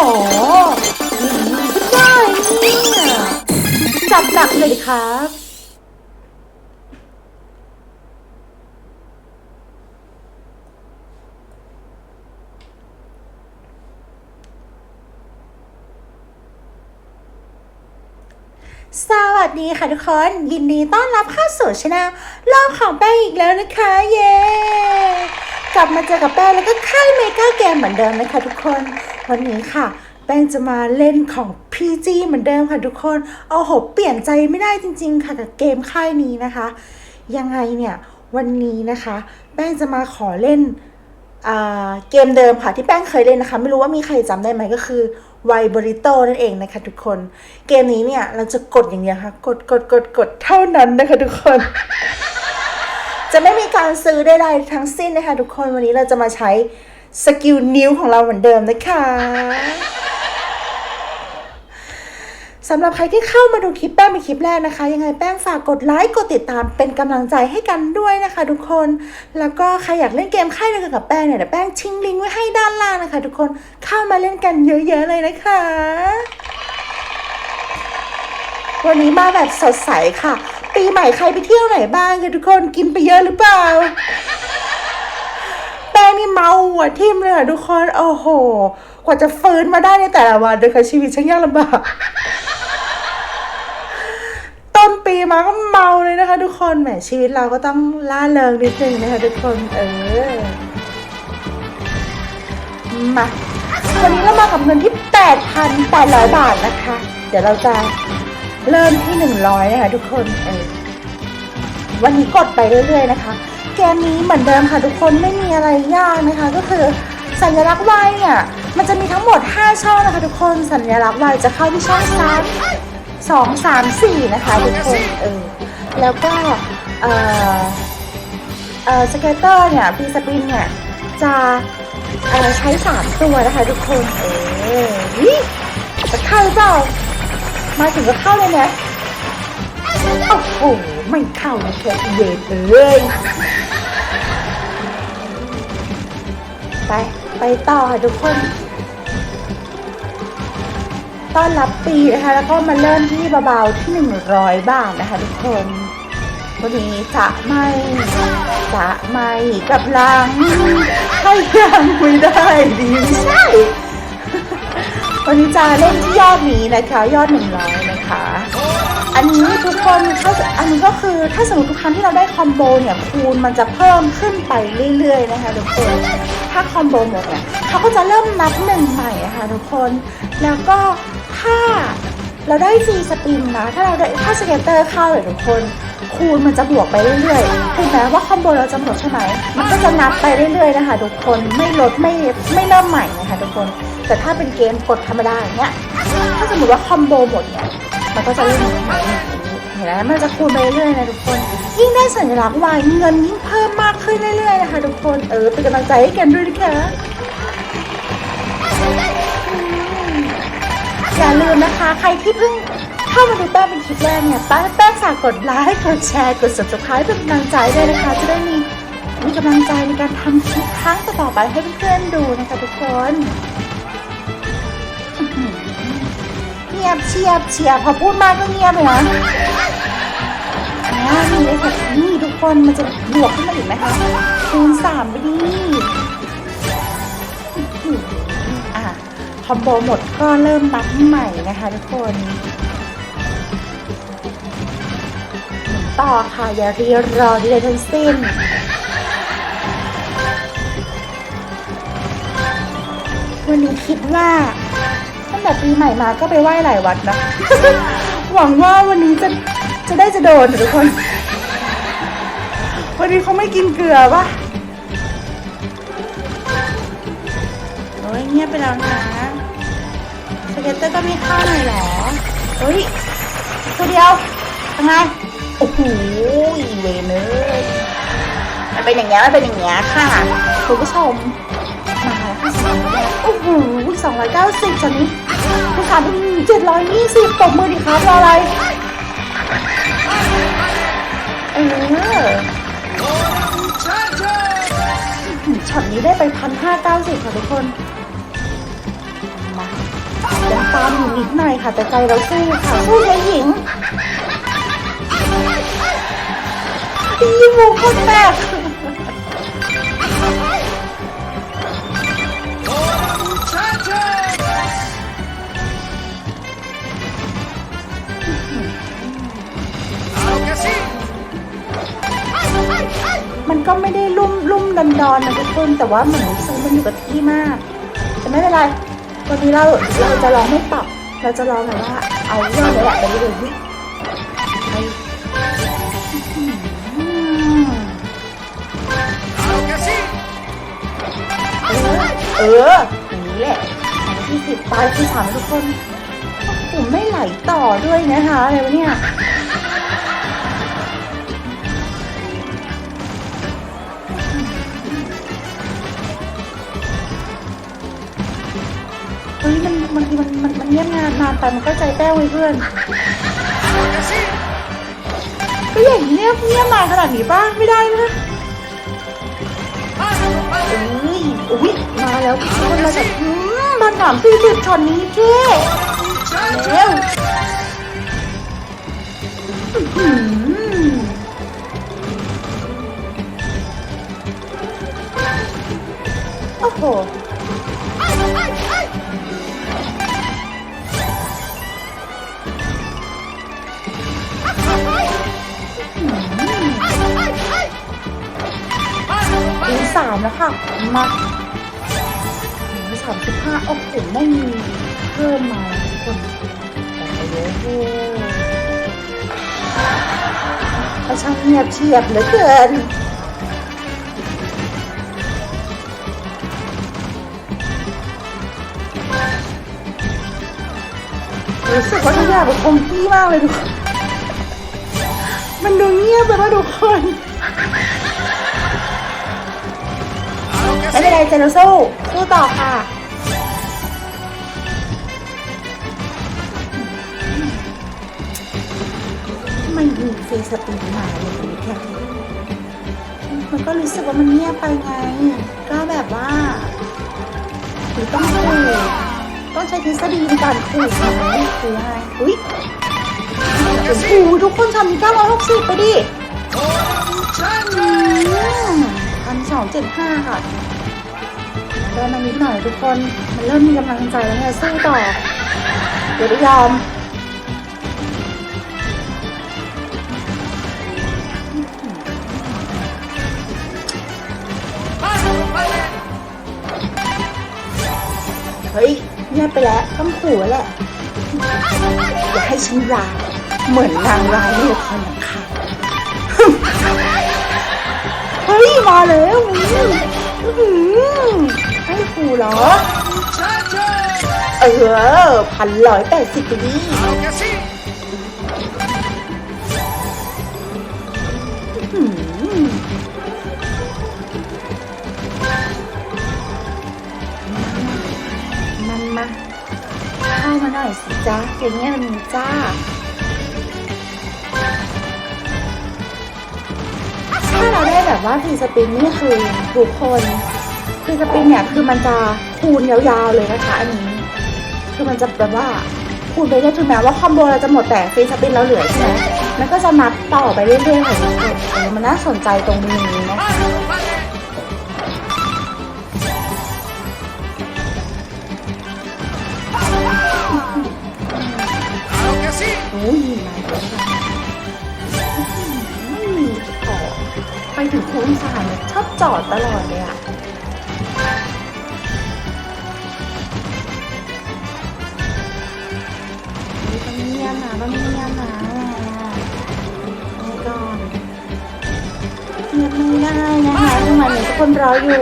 อย่างนี้ก็ได้เนี่ยจับหนักเลยครับสวัสดีค่ะทุกคนยินดีต้อนรับเข้าสู่ช anel โลกของแป้งอีกแล้วนะคะ เย้ กลับมาเจอกับแป้งแล้วก็ค่ายเมกาเกมเหมือนเดิมนะคะทุกคน วันนี้ค่ะ แป้งจะมาเล่นของ PG เหมือนเดิมค่ะทุกคน เอาโหเปลี่ยนใจไม่ได้จริง ๆ ค่ะกับเกมค่ายนี้นะคะ ยังไงเนี่ยวันนี้นะคะ แป้งจะมาขอเล่นเกมเดิมค่ะที่แป้งเคยเล่นนะคะ ไม่รู้ว่ามีใครจำได้ไหมก็คือไวบริโตนั่นเองนะคะทุกคน เกมนี้เนี่ยเราจะกดอย่างเดียวค่ะ กดกดกดกดเท่านั้นนะคะทุกคน จะไม่มีการซื้อใดๆทั้งสิ้นนะคะทุกคนวันนี้เราจะมาใช้ สกิลนิ้วของเราเหมือนเดิมนะคะสำหรับใครที่เข้ามาดูคลิปแป้งเป็นคลิปแรกนะคะ ยังไงแป้งฝากกดไลค์กดติดตามเป็นกำลังใจให้กันด้วยนะคะ ทุกคนแล้วก็ใครอยากเล่นเกมค่ายเดียวกันกับแป้งเนี่ยเดี๋ยวแป้งทิ้งลิงก์ไว้ให้ด้านล่างนะคะ ทุกคนเข้ามาเล่นกันเยอะๆเลยนะคะ วันนี้มาแบบสดใสค่ะ ปีใหม่ใครไปเที่ยวไหนบ้างคะทุกคนกินไปเยอะหรือเปล่า วทิ่มเลยค่ะทุกคนโอ้โห กว่าจะฟื้นมาได้ในแต่ละวันเลยค่ะชีวิตช่างยากลำบาก ต้นปีมาก็เมาเลยนะคะ ทุกคนแหมชีวิตเราก็ต้องล่าเริงนิดนึงนะคะทุกคนเออมาวันนี้เรามากับเงินที่ 8,800 บาทนะคะ เดี๋ยวเราจะเริ่มที่ 100นะคะทุกคนเออ วันนี้กดไปเรื่อยๆนะคะ เกมนี้เหมือนเดิมค่ะทุกคนไม่มีอะไรยากนะคะ ก็คือสัญลักษณ์ Y เนี่ยมันจะมีทั้งหมด 5 ช่องนะคะ ทุกคนสัญลักษณ์ Y จะเข้าที่ช่องซ้ายสองสามสี่นะคะทุกคนเออแล้วก็เอ่อเอ่อสเกตเตอร์เนี่ยฟีสปินเนี่ยจะเอ่อใช้สามตัวนะคะทุกคนเออจะเข้าหรือเปล่ามาถึงก็เข้าเลยนะ โอ้โห ไม่เข้านะเธอเย็นเอ้ยไป ไปต่อค่ะทุกคน ต้อนรับปีนะคะ แล้วก็มาเริ่มที่เบาๆที่100บาทนะคะทุกคนวันนี้จะไม่จะไม่กับลังให้ยังไม่ได้ดีไม่ใช่วันนี้จะเล่นที่ยอดนี้นะคะ ยอด100นะคะ อันนี้ทุกคนถ้าอันนี้ก็คือถ้าสมมติทุกครั้งที่เราได้คอมโบเนี่ยคูณมันจะเพิ่มขึ้นไปเรื่อยๆนะคะทุกคนถ้าคอมโบหมดเนี่ยเขาก็จะเริ่มนับหนึ่งใหม่นะคะทุกคนแล้วก็ถ้าเราได้ฟรีสปินนะถ้าเราได้ถ้าสเกตเตอร์เข้าเลยทุกคนคูณมันจะบวกไปเรื่อยๆถึงแม้ว่าคอมโบเราจะหมดใช่ไหมมันก็จะนับไปเรื่อยๆนะคะทุกคนไม่ลดไม่ไม่เริ่มใหม่นะคะทุกคน แต่ถ้าเป็นเกมกดธรรมดาอย่างเงี้ยถ้าสมมติว่าคอมโบหมดเนี่ย มันก็จะเริ่มเห็นไหมมันจะคูณไปเรื่อยๆนะทุกคน ยิ่งได้สัญลักษณ์วายเงินยิ่งเพิ่มมากขึ้นเรื่อยๆนะคะทุกคนเออเป็นกำลังใจให้กันด้วยนะคะอย่าลืมนะคะ ใครที่เพิ่งเข้ามาดูแป้งเป็นคลิปแรกเนี่ยแป้งแป้งฝากกดไลค์กดแชร์กด subscribe เป็นกำลังใจด้วยนะคะ จะได้มีมีกำลังใจในการทำคลิปครั้งต่อไปให้เพื่อนๆดูนะคะทุกคน งียบเชียบเชียบพอพูดมากก็เงียบเลยนะอ่านี่เลยค่ะนี่ทุกคนมันจะบวกขึ้นมาอีกไหมคะคูณสามไปดิอะคอมโบหมดก็เริ่มนับใหม่นะคะทุกคนต่อค่ะอย่ารีรอที่ใดทั้งสิ้นวันนี้คิดว่า แต่ปีใหม่มาก็ไปไหว้หลายวัดนะ หวังว่าวันนี้จะจะได้จะโดนทุกคน วันนี้เขาไม่กินเกลือปะโอ้ยเงียบไปแล้วนะสเก็ตเตอร์ก็มีข้าวหน่อยเหรอเฮ้ยตัวเดียวยังไงโอ้โหเวนเลยมันเป็นอย่างเงี้ยมันเป็นอย่างเงี้ยค่ะคุณผู้ชมมาแล้วค่ะโอ้โหสองร้อยเก้าสิบตอนนี้ ค้าเพิ่งเจ็ดร้อยยี่สิบตบมือดิครับรออะไรเออช็อตนี้ได้ไปพันห้าเก้าสิบค่ะทุกคนมานิดหน่อยค่ะ แต่ใจเราสู้ค่ะสู้ยายหญิงยีหมูคนแตก ก็ไม่ได้ลุ่มลุ่มดอนดอนนะทุกคนแต่ว่าเหมือนรู้สึกมันอยู่กับที่มากแต่ไม่เป็นไรวันนี้เราเราจะลองไม่ปรับ เราจะลองแบบว่าเอาเรื่องนี้แหละไปเลยวิไปอืม Claro que sí. เออเอออย่างนี้แหละที่สิบปลายที่สามทุกคนโอ้โหไม่ไหลต่อด้วยนะคะอะไรวะเนี่ย ฮ้ยมันบางทีมันมันมันเงียบงานนานไปมันก็ใจแป้วไว้เพื่อน ก็อย่างเงียบเงียบมาขนาดนี้ป้าไม่ได้นะอุ้ยอุ้ยมาแล้วคนมาจากอืมมาถามพี่จุดช็อตนี้เจ้เร็วอื้อหือโอ้โห สามแล้วค่ะ มาปีสามสิบห้าโอ้โหไม่มีเพิ่มมาทุกคนแต่เยอะเท่เขาช่างเงียบเชียบเหลือเกินรู้สึกว่าทุกอย่างมันคงที่มากเลยทุกคนมันดูเงียบไปว่า เจนสู้สู้ต่อค่ะทำไมมีเฟสปีดมาเลยแค่มันก็รู้สึกว่ามันเงียบไปไง ก็แบบว่าหรือต้องคุยต้องใช้ทฤษฎีในการคุยไหมหรือยังไงอุ้ยโอ้โหทุกคนทำมี960ไปดิ Muchacho. พันสองเจ็ดห้าค่ะ ได้มานิดหน่อยทุกคน มันเริ่มมีกำลังใจแล้วเนี่ยสู้ต่อ เดี๋ยวได้ยอมเฮ้ยเงียบไปแล้วต้องขู่แล้วแหละอย่าให้ฉันร้ายเหมือนนางร้ายในละครหนังข่าวเฮ้ย มาแล้วอื้อ ให้ขู่เหรอ Muchacho. เออพันร้อยแปดสิบไปดิ Claro que sí. อื้อหือมันมาเข้ามาหน่อยสิจ้าอย่างเงี้ยมันมีจ้าถ้าเราได้แบบว่าฟรีสปินนี่คือทุกคน ฟรีสปินเนี่ยคือมันจะคูณยาวๆเลยนะคะอันนี้ คือมันจะแบบว่าคูณไปเรื่อยถึงแม้ว่าคอมโบเราจะหมดแต่ฟรีสปินเราเหลือใช่ไหมมันก็จะนับต่อไปเรื่อยๆค่ะทุกคนเออมันน่าสนใจตรงนี้นะคะ Vamos, compadre. 'Claro que sí. อุ้ยมาแล้วไม่มีขอไปถึงโค้งสายเนี่ยชอบจอดตลอดเลยอะ ต้องเงียบนะต้องเงียบนะนี่ก่อนเงียบไม่ได้นะคะทำไมเนี่ยทุกคนรออยู่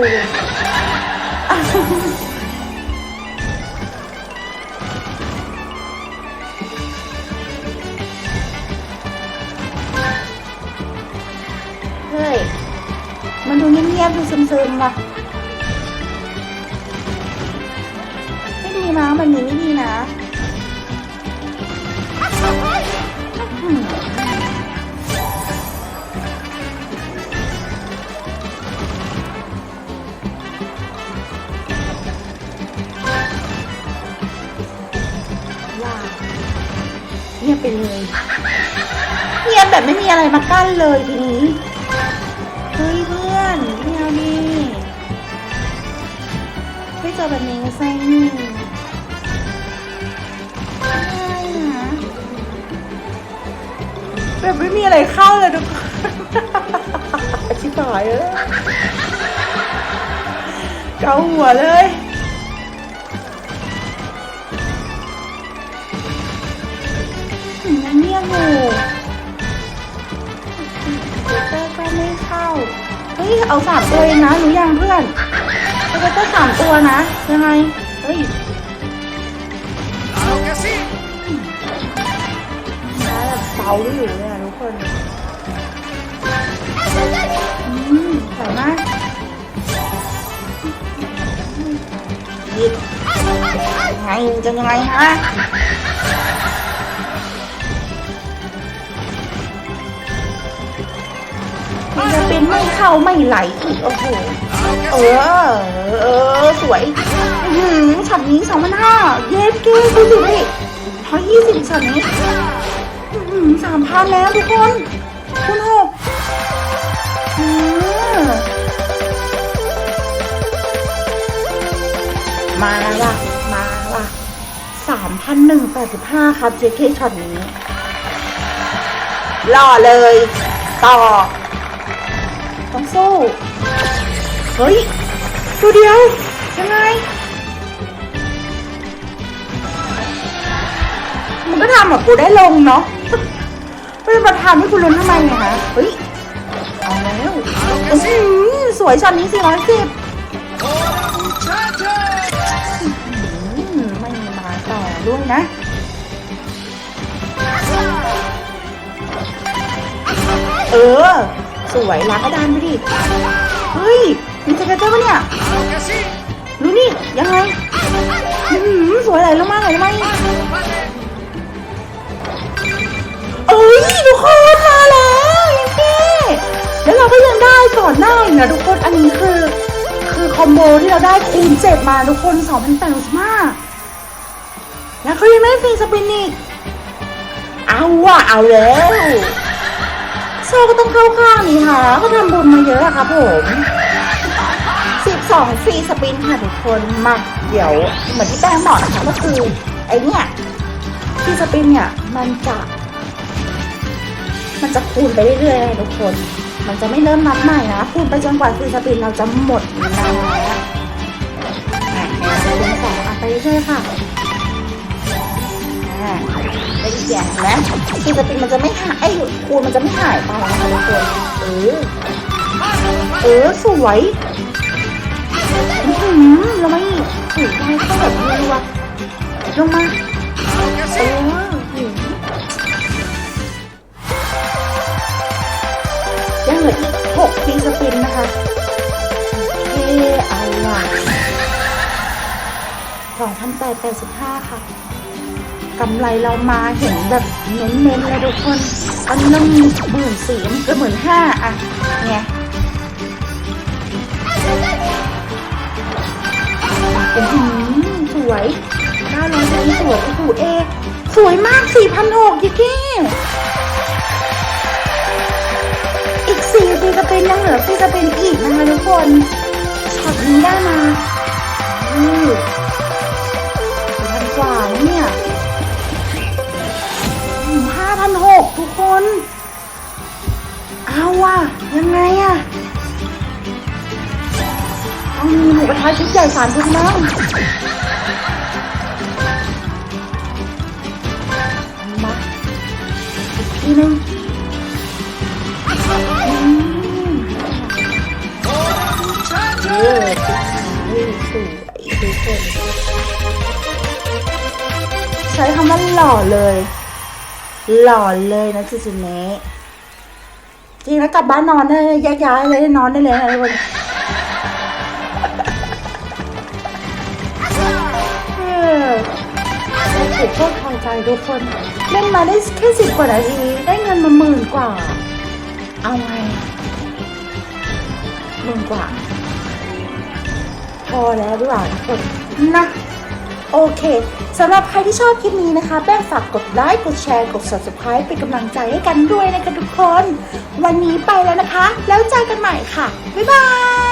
เฮ้ย มันดูเงียบๆดูซึมๆว่ะ ไม่ดีนะมันนี้ไม่ดีนะ งียบไปเลยเงียบแบบไม่มีอะไรมากั้นเลยทีนี้เฮ้ยเพื่อนไม่เอาดิไม่เจอแบบนี้ไซนี่แบบไม่มีอะไรเข้าเลยทุกคนอธิบายเลยเกาหัวเลย ยเอาสามตัวเองนะรู้ยังเพื่อนเดี๋ยวก็สามตัวนะ ยังไง เฮ้ย Claro que sí. มาแบบเบาอยู่เลยอะทุกคนอืมสวยมากหยิบยังไงจะยังไงฮะ จะเป็นไม่เข้าไม่ไหลอีกโอ้โหเออ เออ สวยอือหือช็อตนี้สองพันห้าเย็ดเก้ดูสิร้อยยี่สิบช็อตนี้อือหือสามพันแล้วทุกคนคุณหกอือมาว่ะ มาว่ะสามพันหนึ่งแปดสิบห้าครับเจเคช็อตนี้หล่อเลย ต่อ สู้เฮ้ย ตัวเดียว ยังไง มันก็ทำแบบกูได้ลงเนาะไม่มาทำให้กูลุ้นทำไมอะคะเฮ้ย เอาแล้วสวยช็อตนี้สี่ร้อยสิบไม่มาต่อด้วยนะเออ สวยล้างกระดานไปดิ เฮ้ยมีสเก็ตเตอร์ปะเนี่ย Claro que sí. ดูนี่ยังไงอื้อหือสวยไหลลงมาไหลลงมาอีก Vale. เอ้ยทุกคนมาแล้วยังเก้แล้วเราก็ยังได้ก่อนหน้าอีกนะทุกคนอันนี้คือ คือคอมโบที่เราได้คูณเจ็ดมาทุกคน2 0 8 5แล้วเขายังไม่ได้ฟรีสปินอีกเอาว่ะเอาแล้ว โซก็ต้องเข้าข้างนี่ค่ะเขาทำบุญมาเยอะอะครับผม12ฟรีสปินค่ะทุกคนมาเดี๋ยวเหมือนที่แป้งบอกนะคะก็คือไอเนี่ยฟรีสปินเนี่ยมันจะ มันจะคูณไปเรื่อยๆนะทุกคน มันจะไม่เริ่มนับใหม่นะคูณไปจนกว่าฟรีสปินเราจะหมดแล้วอะคูณสองอะไปเรื่อยๆค่ะ ไปอีกอย่างนะฟรีสปินมันจะไม่หายไอ้คูณมันจะไม่หายไปนะคะทุกคนเออเออสวยอื้อหือลงมาอีกถือได้เข้าแบบนี้วะลงมาเออหือยังเหลืออีกหกฟีสปินนะคะโอเคเอาล่ะสองพันแปดแปดสิบห้าค่ะ กำไรเรามาเห็นแบบเน้นๆเลยทุกคนอันนี้เรามีหมื่นสี่มันก็หมื่นห้าอะไงโอ้โหสวยได้ร้อยนี้สวยโอ้เอ สวยมากสี่พันหกยี่เก้อีกสี่ฟีสปินยังเหลือฟีสปินอีกนะคะทุกคนช็อตนี้ได้มาอือ นหกทุกคน เอาว่ะ ยังไงอะเอามีหมูกระทะชุดใหญ่สามชุดมั้งมาอีกทีนึงอืม Hola, เอ muchachos. อสวยทุกคนใช้คำว่าหล่อเลย หล่อเลยนะจิจิเนะจริงแล้วกลับบ้านนอนได้ยแยกย้ายเลยนอนได้เลยนะทุกคนเออถูกโคตรพอใจทุกคน เล่นมาได้แค่สิบกว่านาทีได้เงินมาหมื่นกว่า เอาไงหมื่นกว่า พอแล้วดีกว่าทุกคนนะ โอเคสำหรับใครที่ชอบคลิปนี้นะคะ แป้งฝากกดไลค์ กดแชร์ กด subscribe เป็นกำลังใจให้กันด้วยนะคะทุกคน วันนี้ไปแล้วนะคะ แล้วเจอกันใหม่ค่ะ บ๊ายบาย